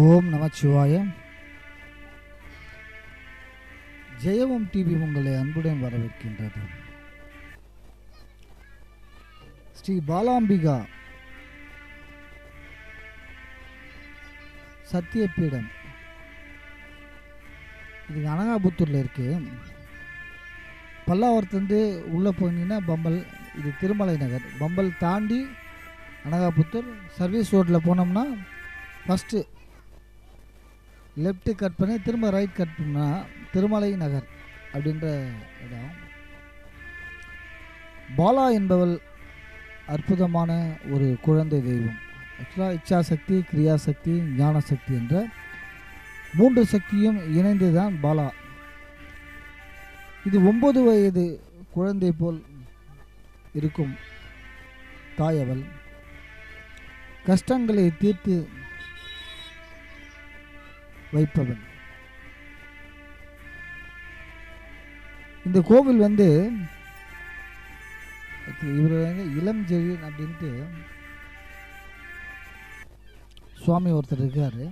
ஓம் நமச்சிவாய. ஜெயவம் TV உங்களை அன்புடன் வரவேற்கின்றது. ஸ்ரீ பாலாம்பிகா சத்தியபீடம். இது அனகாபுத்தூரில் இருக்கு. பல்லாவரத்துலேருந்து உள்ளே போனீங்கன்னா பம்பல் இது திருமலை நகர். பம்பல் தாண்டி அனகாபுத்தூர். சர்வீஸ் ரோட்டில் போனோம்னா ஃபஸ்ட்டு லெஃப்ட்டு கட் பண்ணி திரும்ப ரைட் கட் பண்ணால் திருமலை நகர் அப்படின்ற இடம். பாலா என்பவள் அற்புதமான ஒரு குழந்தை தெய்வம். ஆக்சுவலாக இச்சாசக்தி கிரியாசக்தி ஞானசக்தி என்ற மூன்று சக்தியும் இணைந்து தான் பாலா. இது ஒன்பது வயது குழந்தை போல் இருக்கும் தாயவள் கஷ்டங்களை தீர்த்து வைப்பவன். இந்த கோவில் வந்து இவர் வந்து இளம் ஜெயின் அப்படின்ட்டு சுவாமி ஒருத்தர் இருக்கார்.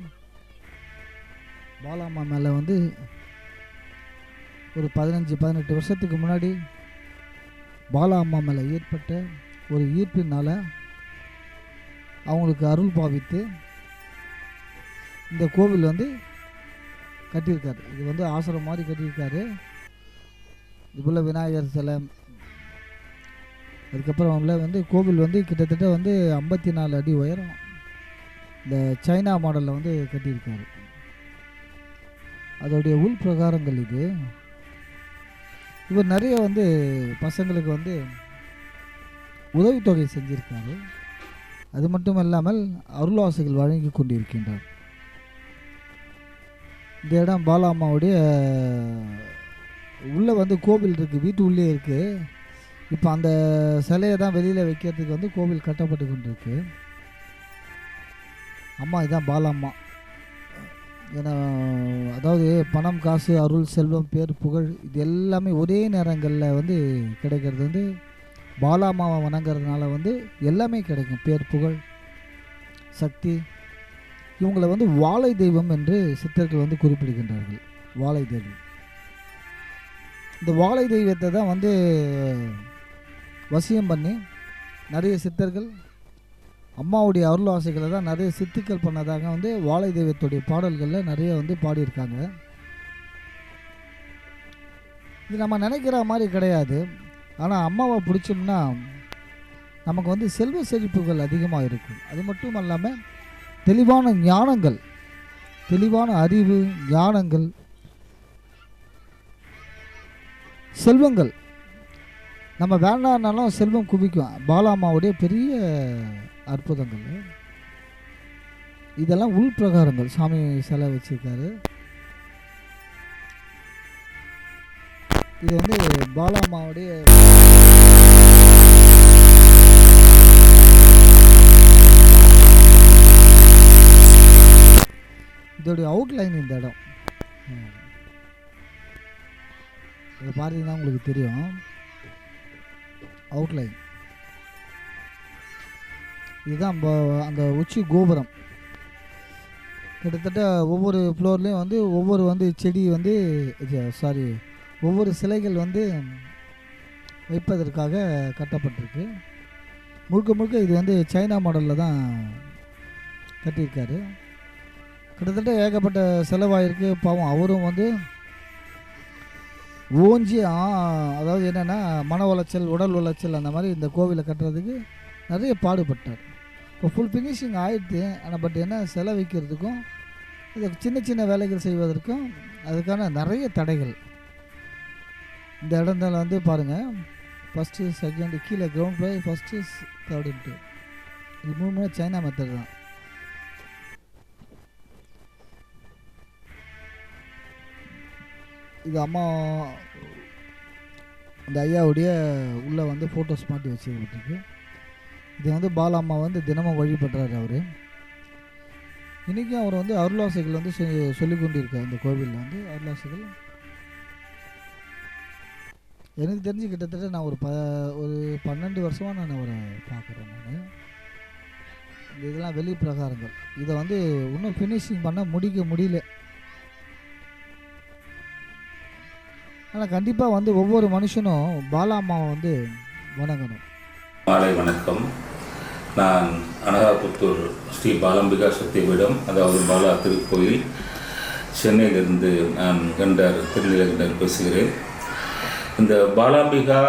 பாலாம்மா மேலே வந்து ஒரு பதினஞ்சு பதினெட்டு வருஷத்துக்கு முன்னாடி பாலா அம்மா மேலே ஏற்பட்ட ஒரு ஈர்ப்பினால் அவங்களுக்கு அருள் பாவித்து இந்த கோவில் வந்து கட்டியிருக்காரு. இது வந்து ஆசிரம் மாதிரி கட்டியிருக்காரு. இதுபோல் விநாயகர் சிலை. அதுக்கப்புறம் உள்ள வந்து கோவில் வந்து கிட்டத்தட்ட வந்து ஐம்பத்தி நாலு அடி உயரம். இந்த சைனா மாடலில் வந்து கட்டியிருக்காரு. அதோடைய உள் பிரகாரங்கள் இது. இவர் நிறைய வந்து பசங்களுக்கு வந்து உதவித்தொகை செஞ்சிருக்காரு. அது மட்டும் இல்லாமல் அருள்வாசிகள் வழங்கி கொண்டிருக்கின்றார். இந்த இடம் பாலாம்மாவுடைய உள்ளே வந்து கோவில் இருக்குது வீட்டு உள்ளே இருக்குது இப்போ அந்த சிலையை தான் வெளியில் வைக்கிறதுக்கு வந்து கோவில் கட்டப்பட்டு கொண்டிருக்கு. அம்மா இதுதான் பாலாம்மா ஏன்னா அதாவது பணம் காசு அருள் செல்வம் பேர் புகழ் இது எல்லாமே ஒரே நேரங்களில் வந்து கிடைக்கிறது வந்து பாலாமாவை வணங்குறதுனால வந்து எல்லாமே கிடைக்கும். பேர் புகழ் சக்தி. இவங்களை வந்து வாழை தெய்வம் என்று சித்தர்கள் வந்து குறிப்பிடுகின்றார்கள். வாழை தெய்வம். இந்த வாழை தெய்வத்தை தான் வந்து வசியம் பண்ணி நிறைய சித்தர்கள் அம்மாவுடைய அருள் ஆசைகளை தான் நிறைய சித்துக்கள் பண்ணதாக வந்து வாழை தெய்வத்துடைய பாடல்களில் நிறைய வந்து பாடியிருக்காங்க. இது நம்ம நினைக்கிற மாதிரி கிடையாது. ஆனால் அம்மாவை பிடிச்சோம்னா நமக்கு வந்து செல்வ செழிப்புகள் அதிகமாக இருக்கும். அது மட்டும் இல்லாமல் தெளிவான ஞானங்கள் தெளிவான அறிவு ஞானங்கள் செல்வங்கள். நம்ம வேண்டாம்னாலும் செல்வம் குவிக்கும். பாலாமாவுடைய பெரிய அற்புதங்கள். இதெல்லாம் உள் பிரகாரங்கள். சாமி சிலை வச்சிருக்காரு. இது வந்து பாலாமாவுடைய இதோடைய அவுட்லைன் இந்த இடம். இதை பார்த்தீங்கன்னா உங்களுக்கு தெரியும். அவுட்லைன் இதுதான் அந்த உச்சி கோபுரம். கிட்டத்தட்ட ஒவ்வொரு ஃப்ளோர்லேயும் வந்து ஒவ்வொரு வந்து செடி வந்து சாரி ஒவ்வொரு சிலைகள் வந்து வைப்பதற்காக கட்டப்பட்டிருக்கு. முழுக்க முழுக்க இது வந்து சைனா மாடலில் தான் கட்டியிருக்காரு. கிட்டத்தட்ட ஏகப்பட்ட செலவாயிருக்கு. பாவம் அவரும் வந்து ஓஞ்சி ஆ அதாவது என்னென்னா மன உளைச்சல் உடல் உளைச்சல் அந்த மாதிரி இந்த கோவிலை கட்டுறதுக்கு நிறைய பாடுபட்டார். இப்போ ஃபுல் ஃபினிஷிங் ஆயிடுது ஆனால் பட் என்ன செலவிக்கிறதுக்கும் இது சின்ன சின்ன வேலைகள் செய்வதற்கும் அதுக்கான நிறைய தடைகள். இந்த இடத்துல வந்து பாருங்கள் ஃபஸ்ட்டு செகண்டு கீழே கிரவுண்ட் ஃப்ளோர் ஃபஸ்ட்டு தேர்டுன்ட்டு இது மூணுமே சைனா மெத்தட் தான். இது அம்மா இந்த ஐயாவுடைய உள்ளே வந்து ஃபோட்டோஸ் மாட்டி வச்சுருக்கு இது வந்து பாலாம்மா வந்து தினமும் வழிபடுறாரு அவர். இன்றைக்கும் அவர் வந்து அருளாசைகள் வந்து சொல்லி கொண்டிருக்கார் இந்த கோவிலில் வந்து அருளாசைகள். எனக்கு தெரிஞ்சு கிட்டத்தட்ட நான் ஒரு ப ஒரு பன்னெண்டு வருஷமாக நான் அவரை பார்க்குறேன் நான். இந்த இதெல்லாம் வெளி பிரகாரங்கள் இதை வந்து இன்னும் ஃபினிஷிங் பண்ண முடிக்க முடியல. ஆனால் கண்டிப்பாக வந்து ஒவ்வொரு மனுஷனும் பாலாமாவை வந்து வணங்கணும். மாலை வணக்கம். நான் அனகாபுத்தூர் ஸ்ரீ பாலம்பிகா சக்திபீடம் அதாவது பாலா திருக்கோயில். சென்னையிலிருந்து நான் கண்டர் திருநிலகண்டர் பேசுகிறேன். இந்த பாலாம்பிகா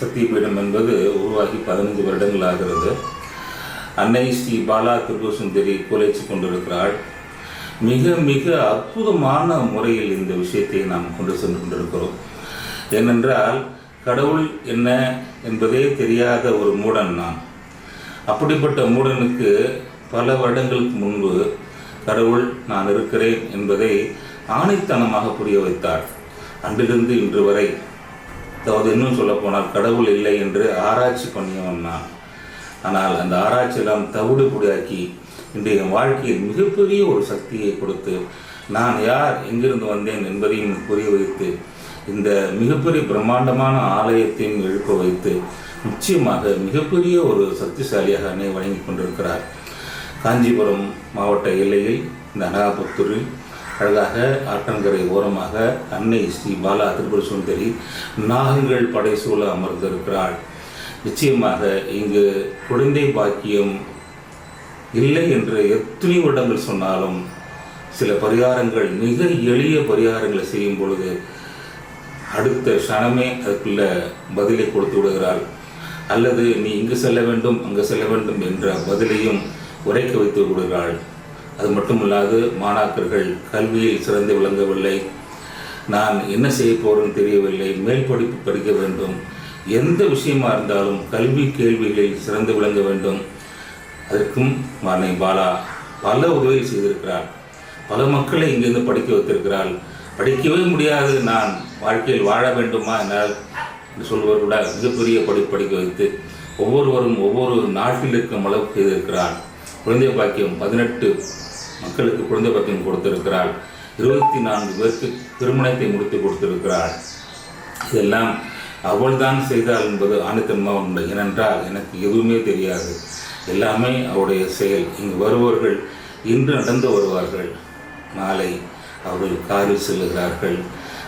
சக்திபீடம் என்பது உருவாகி பதினைந்து வருடங்கள் ஆகிறது. அன்னை ஸ்ரீ பாலா திருபசுந்தரி குலைச்சு கொண்டிருக்கிறாள். மிக மிக அற்புதமான முறையில் இந்த விஷயத்தை நாம் கொண்டு சென்று கொண்டிருக்கிறோம். ஏனென்றால் கடவுள் என்ன என்பதே தெரியாத ஒரு மூடன் நான். அப்படிப்பட்ட மூடனுக்கு பல வருடங்களுக்கு முன்பு கடவுள் நான் இருக்கிறேன் என்பதை ஆணைத்தனமாக புரிய வைத்தார். அன்றிலிருந்து இன்று வரை அதாவது இன்னும் சொல்லப்போனால் கடவுள் இல்லை என்று ஆராய்ச்சி பண்ணியவன் நான். ஆனால் அந்த ஆராய்ச்சியெல்லாம் தவிடு புடியாக்கி இன்றைய வாழ்க்கையில் மிகப்பெரிய ஒரு சக்தியை கொடுத்து நான் யார் எங்கிருந்து வந்தேன் என்பதையும் புரிய வைத்து இந்த மிகப்பெரிய பிரம்மாண்டமான ஆலயத்தையும் எழுப்ப வைத்து நிச்சயமாக மிகப்பெரிய ஒரு சக்திசாலியாக அன்னை வழங்கி கொண்டிருக்கிறார். காஞ்சிபுரம் மாவட்ட எல்லையில் இந்த அனகாபுத்தூரில் அழகாக ஆற்றங்கரை ஓரமாக அன்னை ஸ்ரீ பாலா திருபுர சுந்தரி நாகங்கள் படைசூழ அமர்ந்திருக்கிறாள். நிச்சயமாக இங்கு குழந்தை பாக்கியம் இல்லை என்று எத்தனை வருடங்கள் சொன்னாலும் சில பரிகாரங்கள் மிக எளிய பரிகாரங்களை செய்யும் பொழுது அடுத்த க்ஷணமே அதுக்குள்ள பதிலை கொடுத்து விடுகிறாள். அல்லது நீ இங்கு செல்ல வேண்டும் அங்கு செல்ல வேண்டும் என்ற பதிலையும் உரைக்க வைத்து விடுகிறாள். அது மட்டுமல்லாது மாணாக்கர்கள் கல்வியில் சிறந்து விளங்கவில்லை. நான் என்ன செய்ய போறேன்னு தெரியவில்லை. மேல் படிப்பு படிக்க வேண்டும். எந்த விஷயமா இருந்தாலும் கல்வி கேள்விகளில் சிறந்து விளங்க வேண்டும். அதற்கும் மானை பாலா பல உதவி செய்திருக்கிறார். பல மக்களை இங்கிருந்து படிக்க வைத்திருக்கிறாள். படிக்கவே முடியாது. நான் வாழ்க்கையில் வாழ வேண்டுமா என்னால் என்று சொல்வர் கூட மிகப்பெரிய படி படிக்க வைத்து ஒவ்வொருவரும் ஒவ்வொரு நாட்டில் இருக்கும் அளவுக்கு செய்திருக்கிறாள். குழந்தை பாக்கியம் பதினெட்டு மக்களுக்கு குழந்தை பாக்கியம் கொடுத்திருக்கிறாள். இருபத்தி நான்கு பேருக்கு திருமணத்தை முடித்து கொடுத்திருக்கிறாள். இதெல்லாம் அவள்தான் செய்தாள் என்பது ஆணித்தன்மாக உண்டு ஏனென்றால் எனக்கு எதுவுமே தெரியாது. எல்லாமே அவருடைய செயல். இங்கு வருபவர்கள் இன்று நடந்து வருவார்கள். நாளை அவர்கள் காரில் செல்லுகிறார்கள்.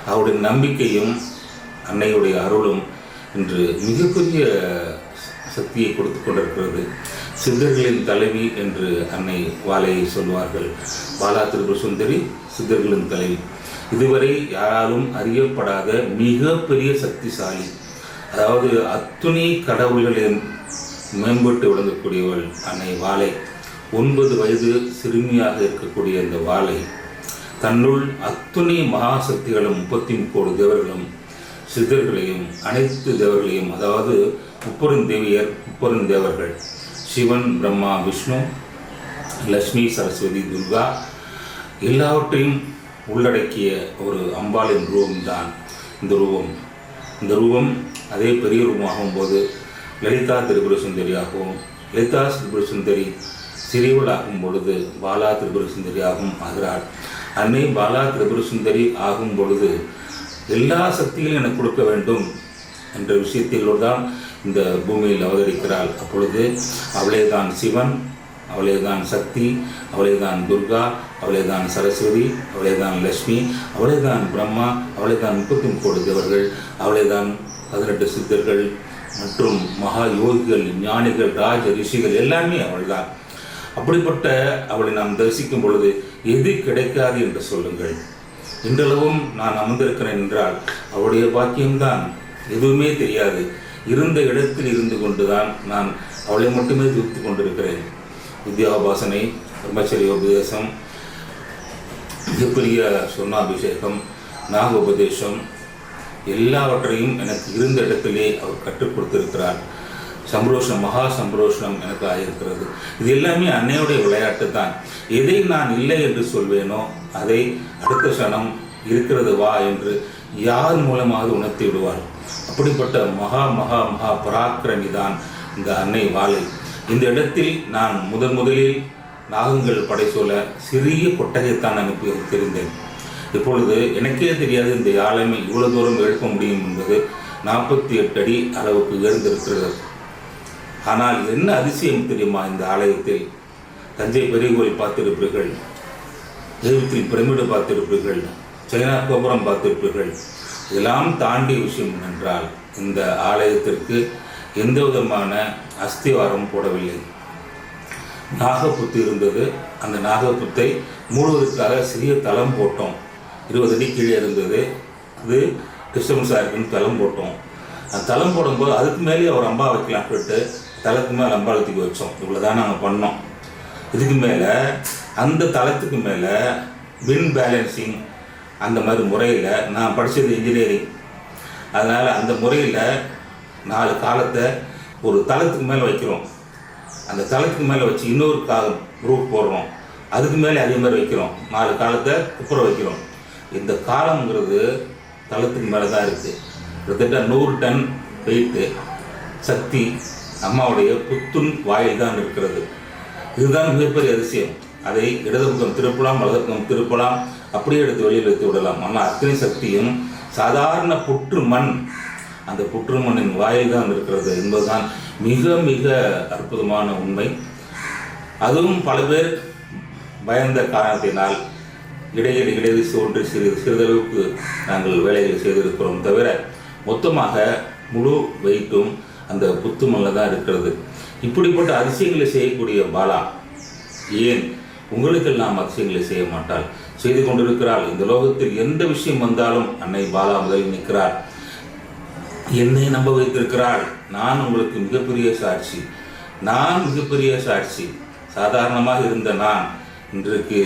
அவருடைய நம்பிக்கையும் அன்னையுடைய அருளும் இன்று மிகப்பெரிய சக்தியை கொடுத்து கொண்டிருக்கிறது. சித்தர்களின் தலைவி என்று அன்னை வாழையை சொல்வார்கள். பாலா திருப்பு சுந்தரி சித்தர்களின் தலைவி. இதுவரை யாராலும் அறியப்படாத மிகப்பெரிய சக்திசாலி. அதாவது அத்துணை கடவுள்களின் மேம்பட்டு விளங்கக்கூடியவள் அன்னை வாழை. ஒன்பது வயது சிறுமியாக இருக்கக்கூடிய இந்த வாழை தன்னுள் அத்துணை மகாசக்திகளும் முப்பத்தி முப்போடு தேவர்களும் சித்தர்களையும் அனைத்து தேவர்களையும் அதாவது முப்பெருந்தேவியர் முப்பெருந்தேவர்கள் சிவன் பிரம்மா விஷ்ணு லக்ஷ்மி சரஸ்வதி துர்கா எல்லாவற்றையும் உள்ளடக்கிய ஒரு அம்பாளின் ரூபம்தான் இந்த ரூபம். இந்த ரூபம் அதே பெரிய ரூபமாகும் போது லலிதா திரிபுர சுந்தரியாகவும் லலிதா திரிபுர சுந்தரி சிறியவளாகும் பொழுது பாலா திரிபுர சுந்தரியாகவும் ஆகிறாள். அன்னை பாலா திரிபுர சுந்தரி ஆகும் பொழுது எல்லா சக்திகளையும் எனக்கு கொடுக்க வேண்டும் என்ற விஷயத்திலோடு தான் இந்த பூமியில் அவதரிக்கிறாள். அப்பொழுது அவளே தான் சிவன் அவளே தான் சக்தி அவளே தான் துர்கா அவளே தான் சரஸ்வதி அவளே தான் லக்ஷ்மி அவளே தான் பிரம்மா அவளே தான் முப்பத்தி முக்கோடி தேவர்கள் அவளே தான் பதினெட்டு சித்தர்கள் மற்றும் மகா யோகிகள் ஞானிகள் ராஜ ரிஷிகள் எல்லாமே அவள்தான். அப்படிப்பட்ட அவளை நாம் தரிசிக்கும் பொழுது எது கிடைக்காது என்று சொல்லுங்கள். இன்றளவும் நான் அமர்ந்திருக்கிறேன் என்றால் அவளுடைய பாக்கியம்தான். எதுவுமே தெரியாது. இருந்த இடத்தில் இருந்து கொண்டுதான் நான் அவளை மட்டுமே தூத்து கொண்டிருக்கிறேன். வித்யாபாசனை பிரம்மச்சரியோபதேசம் மிகப்பெரிய சொர்ணாபிஷேகம் நாகோபதேசம் எல்லாவற்றையும் எனக்கு இருந்த இடத்திலே அவர் கற்றுக் கொடுத்திருக்கிறார். சம்பரோஷனம் மகா சம்பரோஷணம் எனக்கு ஆகியிருக்கிறது இது எல்லாமே அன்னையுடைய விளையாட்டு தான். எதை நான் இல்லை என்று சொல்வேனோ அதை அடுத்த சனம் இருக்கிறது வா என்று யார் மூலமாக உணர்த்தி விடுவார். அப்படிப்பட்ட மகா மகா மகா பராக்கிரமி தான் இந்த அன்னை வாழை. இந்த இடத்தில் நான் முதன் முதலில் நாகங்கள் படை சொல்ல சிறிய கொட்டகைத்தான் அனுப்பி தெரிந்தேன் இப்பொழுது எனக்கே தெரியாது இந்த ஆலயம் இவ்வளவு தூரம் எழுப்ப முடியும் என்பது நாற்பத்தி எட்டு அடி அளவுக்கு உயர்ந்திருக்கிறது. ஆனால் என்ன அதிசயம் தெரியுமா இந்த ஆலயத்தில்? தஞ்சை பெரிய கோயில் பார்த்திருப்பீர்கள். தெய்வத்தில் பிரமிடு பார்த்திருப்பீர்கள். சைனா கோபுரம் பார்த்திருப்பீர்கள். இதெல்லாம் தாண்டிய விஷயம் என்றால் இந்த ஆலயத்திற்கு எந்த விதமான அஸ்திவாரம் போடவில்லை. நாகப்புத்து இருந்தது. அந்த நாகப்புத்தை மூடுவதற்காக சிறிய தளம் போட்டோம். இருபது அடி கீழே இருந்தது. அது கிருஷ்ணன் சாருக்குன்னு தளம் போட்டோம். அந்த தளம் போடும்போது அதுக்கு மேலேயே ஒரு அம்பா வைக்கலாம் சொல்லிட்டு தளத்துக்கு மேலே அம்பாளத்துக்கு வச்சோம். இவ்வளோ தான் நாங்கள் பண்ணோம். இதுக்கு மேலே அந்த தளத்துக்கு மேலே வின் பேலன்சிங் அந்த மாதிரி முறையில் நான் படித்தது இன்ஜினியரிங் அதனால் அந்த முறையில் நாலு காலத்தை ஒரு தளத்துக்கு மேலே வைக்கிறோம். அந்த தளத்துக்கு மேலே வச்சு இன்னொரு கா குரூப் போடுறோம். அதுக்கு மேலே அதே மாதிரி வைக்கிறோம். நாலு காலத்தை குப்புற வைக்கிறோம். இந்த காலம்ங்கிறது தளத்துக்கு மேலே தான் இருக்குது கிட்டத்தட்ட நூறு டன் வெயிட்டு சக்தி அம்மாவுடைய புத்துன் வாயில் தான் இருக்கிறது. இதுதான் மிகப்பெரிய அதிசயம். அதை இடதுபக்கம் திருப்பலாம் வலதுபக்கம் திருப்பலாம் அப்படியே எடுத்து வெளியில் எடுத்து விடலாம். ஆனால் அத்தனை சக்தியும் சாதாரண புற்று மண் அந்த புற்று மண்ணின் வாயில் தான் இருக்கிறது என்பதுதான் மிக மிக அற்புதமான உண்மை. அதுவும் பல பேர் பயந்த காரணத்தினால் இடையில் இடையில் ஒன்று சிறிது சிறிதளவுக்கு நாங்கள் வேலைகள் செய்திருக்கிறோம் தவிர மொத்தமாக முழு வெயிட்டும் அந்த புத்துமல்ல தான் இருக்கிறது. இப்படிப்பட்ட அதிசயங்களை செய்யக்கூடிய பாலா ஏன் உங்களுக்கெல்லாம் அதிசயங்களை செய்ய மாட்டாள்? செய்து கொண்டிருக்கிறாள். இந்த லோகத்தில் எந்த விஷயம் வந்தாலும் அன்னை பாலா முதலில் நிற்கிறார். என்னை நம்ப வைத்திருக்கிறாள். நான் உங்களுக்கு மிகப்பெரிய சாட்சி. நான் மிகப்பெரிய சாட்சி. சாதாரணமாக இருந்த நான் இன்றைக்கு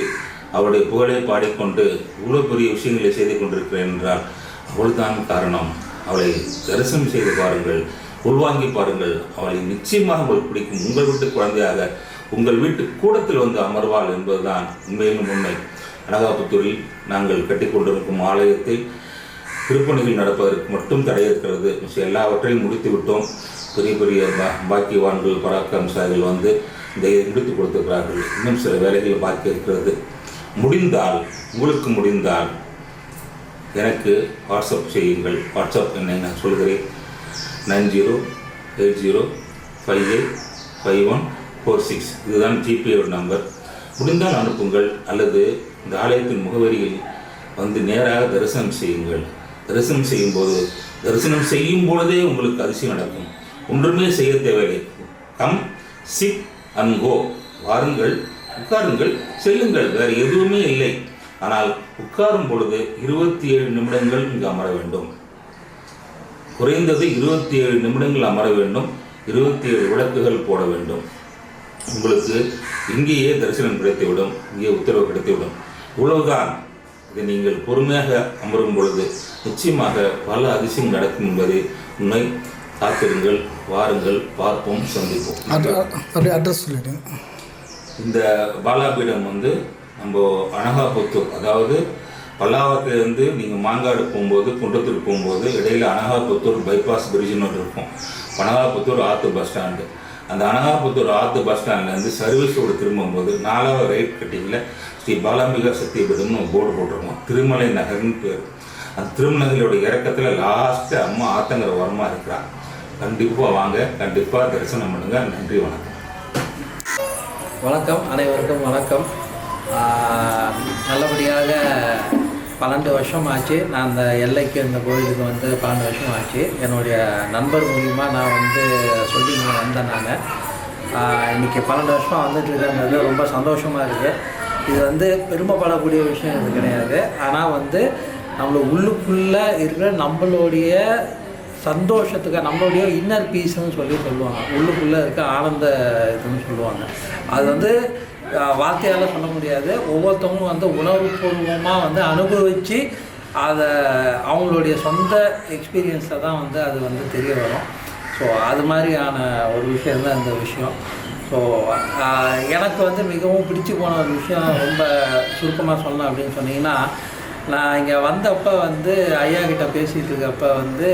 அவளுடைய புகழை பாடிக்கொண்டு இவ்வளோ பெரிய விஷயங்களை செய்து கொண்டிருக்கிறேன் என்றால் அவள்தான் காரணம். அவளை தரிசனம் செய்து பாருங்கள் உள்வாங்கி பாருங்கள். அவளை நிச்சயமாக உங்களுக்கு பிடிக்கும். உங்கள் வீட்டு குழந்தையாக உங்கள் வீட்டு கூடத்தில் வந்து அமர்வாள் என்பதுதான் உண்மையிலும் உண்மை. அனகாபுத்தூரில் நாங்கள் கட்டிக்கொண்டிருக்கும் ஆலயத்தில் திருப்பணிகள் நடப்பதற்கு மட்டும் தடை இருக்கிறது. எல்லாவற்றையும் முடித்து விட்டோம் பெரிய பெரிய பா பாக்கியவான்கள் பராக்கிரமசாலிகள் வந்து இதை முடித்து கொடுத்திருக்கிறார்கள். இன்னும் சில வேலைகள் பாக்கி இருக்கிறது. முடிந்தால் உங்களுக்கு முடிந்தால் எனக்கு வாட்ஸ்அப் செய்யுங்கள். வாட்ஸ்அப் என்னை நான் சொல்கிறேன். Nine zero eight zero five eight five one four six. இதுதான் ஜிபேயோட நம்பர். முடிந்தால் அனுப்புங்கள் அல்லது இந்த ஆலயத்தின் முகவரியில் வந்து நேராக தரிசனம் செய்யுங்கள். தரிசனம் செய்யும்போது தரிசனம் செய்யும் பொழுதே உங்களுக்கு அதிசயம் நடக்கும். ஒன்றுமே செய்ய தேவையில்லை. Come sit and go. வாருங்கள் உட்காருங்கள் செல்லுங்கள் வேறு எதுவுமே இல்லை. ஆனால் உட்காரும் பொழுது இருபத்தி ஏழு நிமிடங்கள் இங்கு அமர வேண்டும். குறைந்தது இருபத்தி ஏழு நிமிடங்கள் அமர வேண்டும். இருபத்தி ஏழு விளக்குகள் போட வேண்டும். உங்களுக்கு இங்கேயே தரிசனம் கிடைத்துவிடும் இங்கே உத்தரவு கிடைத்துவிடும் இவ்வளவுதான். இதை நீங்கள் பொறுமையாக அமரும் பொழுது நிச்சயமாக பல அதிசயம் நடக்கும் என்பது உண்மை காத்திருங்கள் வாருங்கள் பார்ப்போம் சந்திப்போம். அப்படியே அட்ரஸ் சொல்லிடுங்க இந்த பாலாபீடம் வந்து நம்ம அனகாபுத்தூர் அதாவது பல்லாவரத்துலேருந்து நீங்கள் மாங்காடு போகும்போது குன்றத்தூர் போகும்போது இடையில அனகாபுத்தூர் பைபாஸ் பிரிட்ஜுன்னு ஒன்று இருக்கும். அனகாபுத்தூர் ஆற்று பஸ் ஸ்டாண்டு அந்த அனகாபுத்தூர் ஆற்று பஸ் ஸ்டாண்ட்லேருந்து சர்வீஸோடு திரும்பும்போது நாலாவது ரைட் கட்டிங்கில் ஸ்ரீ பாலாம்பிகா சக்திபீடம்னு ஒரு போர்டு போட்டிருக்கோம். திருமலை நகர்னு பேர். அந்த திருமலைகளோட இறக்கத்தில் லாஸ்ட்டு அம்மா ஆத்தங்கிற உரமாக இருக்கிறான் கண்டிப்பாக வாங்க கண்டிப்பாக தரிசனம் பண்ணுங்க. நன்றி வணக்கம். வணக்கம் அனைவருக்கும் வணக்கம். நல்லபடியாக பன்னெண்டு வருஷம் ஆச்சு. நான் அந்த எல்லைக்கு இந்த கோயிலுக்கு வந்து பன்னெண்டு வருஷம் ஆச்சு. என்னுடைய நண்பர் மூலிமா நான் வந்து சொல்லி இங்கே வந்தேன் நான். இன்றைக்கி பன்னெண்டு வருஷம் வந்துட்டு இருக்கிறது ரொம்ப சந்தோஷமாக இருக்குது இது வந்து பெருமைப்படக்கூடிய விஷயம் இது கிடையாது. ஆனால் வந்து நம்மள உள்ளுக்குள்ளே இருக்கிற நம்மளுடைய சந்தோஷத்துக்கு நம்மளுடைய இன்னர் பீஸ்ன்னு சொல்லி சொல்லுவாங்க. உள்ளுக்குள்ளே இருக்க ஆனந்த இதுன்னு சொல்லுவாங்க. அது வந்து வார்த்தையால் சொல்ல முடியாது. ஒவ்வொருத்தவங்களும் வந்து உணர்வுபூர்வமாக வந்து அனுபவித்து அதை அவங்களுடைய சொந்த எக்ஸ்பீரியன்ஸை தான் வந்து அது வந்து தெரிய வரும். ஸோ அது மாதிரியான ஒரு விஷயம் தான் இந்த விஷயம். ஸோ எனக்கு வந்து மிகவும் பிடிச்சு போன ஒரு விஷயம் ரொம்ப சுருக்கமாக சொல்லணும் அப்படின்னு சொன்னீங்கன்னா நான் இங்கே வந்தப்போ வந்து ஐயா கிட்ட பேசிகிட்டு இருக்கப்போ வந்து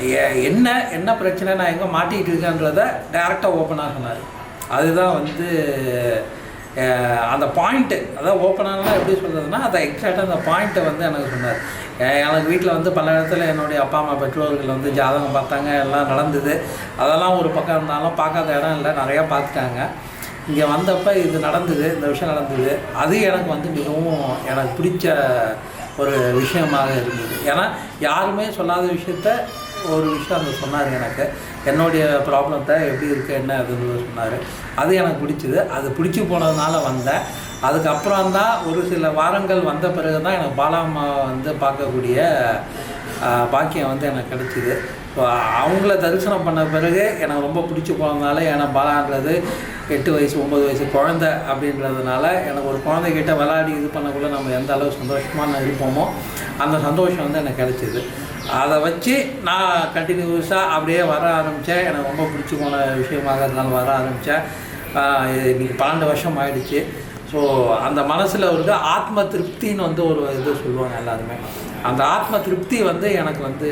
எ- என்ன என்ன பிரச்சனை? நான் எங்கே மாட்டிகிட்டு இருக்கேன்றத டேரெக்டாக ஓப்பனாக சொன்னார். அதுதான் வந்து அந்த பாயிண்ட்டு அதான் ஓப்பனாலாம் எப்படி சொல்கிறதுனா அதை எக்ஸாக்டாக அந்த பாயிண்ட்டை வந்து எனக்கு சொன்னார். எனக்கு வீட்டில் வந்து பல இடத்துல என்னுடைய அப்பா அம்மா பெற்றோர்கள் வந்து ஜாதகம் பார்த்தாங்க எல்லாம் நடந்தது. அதெல்லாம் ஒரு பக்கம் இருந்தாலும் பார்க்காத இடம் இல்லை நிறையா பார்த்துட்டாங்க. இங்கே வந்தப்போ இது நடந்தது இந்த விஷயம் நடந்தது. அது எனக்கு வந்து மிகவும் எனக்கு பிடிச்ச ஒரு விஷயமாக இருந்தது. ஏன்னா யாருமே சொல்லாத விஷயத்த ஒரு விஷயம் அந்த சொன்னார் எனக்கு. என்னுடைய ப்ராப்ளத்தை எப்படி இருக்குது என்ன அதுன்னு சொன்னார். அது எனக்கு பிடிச்சிது. அது பிடிச்சி போனதுனால வந்தேன். அதுக்கப்புறம் தான் ஒரு சில வாரங்கள் வந்த பிறகு தான் எனக்கு பாலாமா வந்து பார்க்கக்கூடிய பாக்கியம் வந்து எனக்கு கிடச்சிது. ஸோ அவங்கள தரிசனம் பண்ண பிறகு எனக்கு ரொம்ப பிடிச்சி போனதுனால ஏன்னா பாலான்றது எட்டு வயசு ஒம்பது வயசு குழந்தை அப்படின்றதுனால எனக்கு ஒரு குழந்தைகிட்ட விளையாடி இது பண்ணக்குள்ளே நம்ம எந்த அளவு சந்தோஷமாக இருப்போமோ அந்த சந்தோஷம் வந்து எனக்கு கிடைச்சிது. அதை வச்சு நான் கண்டினியூஸாக அப்படியே வர ஆரம்பித்தேன் எனக்கு ரொம்ப பிடிச்சி போன விஷயமாக இருந்தாலும் வர ஆரம்பித்தேன் இன்றைக்கி பன்னெண்டு வருஷம் ஆயிடுச்சு. ஸோ அந்த மனசில் வந்து ஆத்ம திருப்தின்னு வந்து ஒரு இது சொல்லுவாங்க எல்லாருமே. அந்த ஆத்ம திருப்தி வந்து எனக்கு வந்து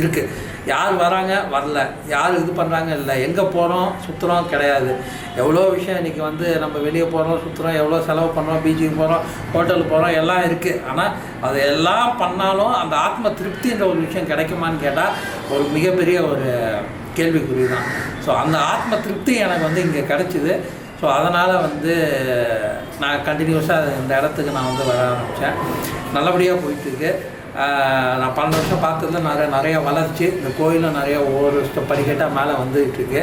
இருக்குது யார் வராங்க? வரல. யார் இது பண்ணுறாங்க இல்லை. எங்கே போகிறோம் சுற்றுறோம் கிடையாது. எவ்வளோ விஷயம் இன்றைக்கி வந்து நம்ம வெளியே போகிறோம் சுற்றுறோம் எவ்வளோ செலவு பண்ணுறோம் பீச்சுக்கு போகிறோம் ஹோட்டலுக்கு போகிறோம் எல்லாம் இருக்குது ஆனால் அது எல்லாம் பண்ணாலும் அந்த ஆத்ம திருப்தின்ற ஒரு விஷயம் கிடைக்குமான்னு கேட்டால் ஒரு மிகப்பெரிய ஒரு கேள்விக்குறி தான். ஸோ அந்த ஆத்ம திருப்தி எனக்கு வந்து இங்கே கிடச்சிது. ஸோ அதனால் வந்து நான் கண்டினியூஸாக இந்த இடத்துக்கு நான் வந்து வர ஆரம்பித்தேன் நல்லபடியாக போயிட்டுருக்கு நான் பன்னெண்டு வருஷம் பார்த்ததுல நிறைய நிறைய வளர்ச்சி. இந்த கோயிலும் நிறைய ஒவ்வொரு வருஷம் படிக்கட்டாக மேலே வந்துகிட்டு இருக்கு.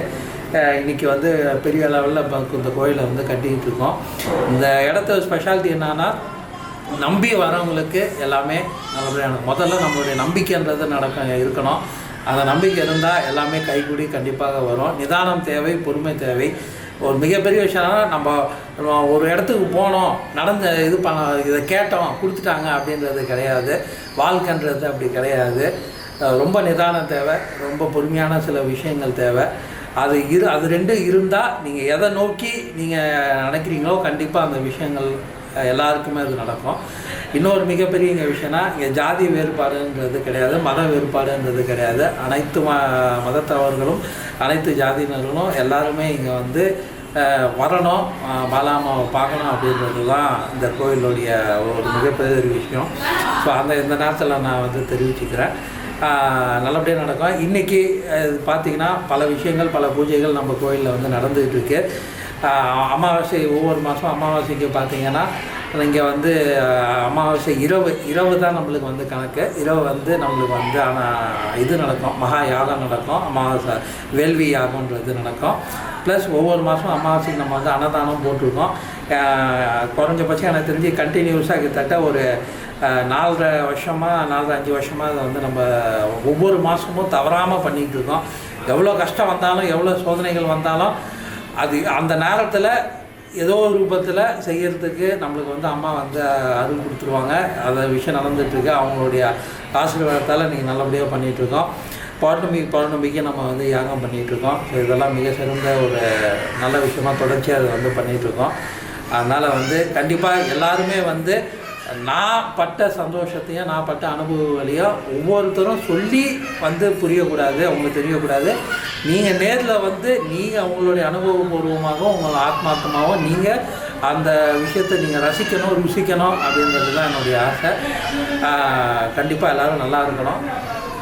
இன்றைக்கி வந்து பெரிய லெவலில் இந்த கோயிலை வந்து கட்டிக்கிட்டு இருக்கோம். இந்த இடத்த ஸ்பெஷாலிட்டி என்னன்னா நம்பி வரவங்களுக்கு எல்லாமே நல்லபடியான முதல்ல நம்மளுடைய நம்பிக்கைன்றது நடக்க இருக்கணும். அந்த நம்பிக்கை இருந்தால் எல்லாமே கைகூடி கண்டிப்பாக வரும். நிதானம் தேவை பொறுமை தேவை. ஒரு மிகப்பெரிய விஷயம்னா நம்ம நம்ம ஒரு இடத்துக்கு போனோம் நடந்த இது பண்ண இதை கேட்டோம் கொடுத்துட்டாங்க அப்படின்றது கிடையாது. வாழ்க்கைன்றது அப்படி கிடையாது. ரொம்ப நிதானம் தேவை ரொம்ப பொறுமையான சில விஷயங்கள் தேவை. அது இரு அது ரெண்டும் இருந்தால் நீங்கள் எதை நோக்கி நீங்கள் நினைக்கிறீங்களோ கண்டிப்பாக அந்த விஷயங்கள் எல்லாருக்குமே அது நடக்கும். இன்னொரு மிகப்பெரிய இங்கே விஷயம்னா இங்கே ஜாதி வேறுபாடுன்றது கிடையாது மத வேறுபாடுன்றது கிடையாது. அனைத்து ம மதத்தவர்களும் அனைத்து ஜாதியினர்களும் எல்லாருமே இங்கே வந்து வரணும் பாலாமாவை பார்க்கணும் அப்படின்றது தான் இந்த கோயிலுடைய ஒரு மிகப்பெரிய ஒரு விஷயம். ஸோ அந்த இந்த நேரத்தில் நான் வந்து தெரிவிச்சுக்கிறேன். நல்லபடியாக நடக்கும். இன்றைக்கி பார்த்தீங்கன்னா பல விஷயங்கள் பல பூஜைகள் நம்ம கோயிலில் வந்து நடந்துகிட்டு இருக்குது அமாவாசை ஒவ்வொரு மாதம் அமாவாசைக்கு பார்த்தீங்கன்னா இங்கே வந்து அமாவாசை இரவு இரவு தான் நம்மளுக்கு வந்து கணக்கு. இரவு வந்து நம்மளுக்கு வந்து ஆனால் இது நடக்கும். மகா யாகம் நடக்கும். அமாவாசை வேள்வி யாகம்ன்றது நடக்கும். ப்ளஸ் ஒவ்வொரு மாதம் அமாவாசைக்கு நம்ம வந்து அன்னதானம் போட்டிருக்கோம். குறைஞ்சபட்சம் எனக்கு தெரிஞ்சு கண்டினியூஸாக கிட்டத்தட்ட ஒரு நாலரை வருஷமாக நாலரை அஞ்சு வருஷமாக அதை வந்து நம்ம ஒவ்வொரு மாதமும் தவறாமல் பண்ணிகிட்டு இருக்கோம். எவ்வளோ கஷ்டம் வந்தாலும் எவ்வளோ சோதனைகள் வந்தாலும் அது அந்த நேரத்தில் ஏதோ ஒரு ரூபத்தில் செய்யறதுக்கு நம்மளுக்கு வந்து அம்மா வந்து அருள் கொடுத்துருவாங்க. அந்த விஷயம் நடந்துகிட்ருக்கு அவங்களுடைய ஆசீர்வாதத்தால் நீங்கள் நல்லபடியாக பண்ணிகிட்ருக்கோம் பௌர்ணமி பௌர்ணமிக்கு நம்ம வந்து யாகம் பண்ணிகிட்ருக்கோம் ஸோ இதெல்லாம் மிக சிறந்த ஒரு நல்ல விஷயமா தொடர்ச்சியாக அதை வந்து பண்ணிகிட்ருக்கோம் அதனால் வந்து கண்டிப்பாக எல்லாருமே வந்து நான் பட்ட சந்தோஷத்தையும் நான் பட்ட அனுபவங்களையும் ஒவ்வொருத்தரும் சொல்லி வந்து புரியக்கூடாது அவங்களுக்கு தெரியக்கூடாது. நீங்கள் நேரில் வந்து நீங்கள் அவங்களுடைய அனுபவபூர்வமாகவும் உங்களை ஆத்மார்த்தமாகவும் நீங்கள் அந்த விஷயத்தை நீங்கள் ரசிக்கணும் ருசிக்கணும் அப்படின்றது தான் என்னுடைய ஆசை. கண்டிப்பாக எல்லோரும் நல்லா இருக்கணும்.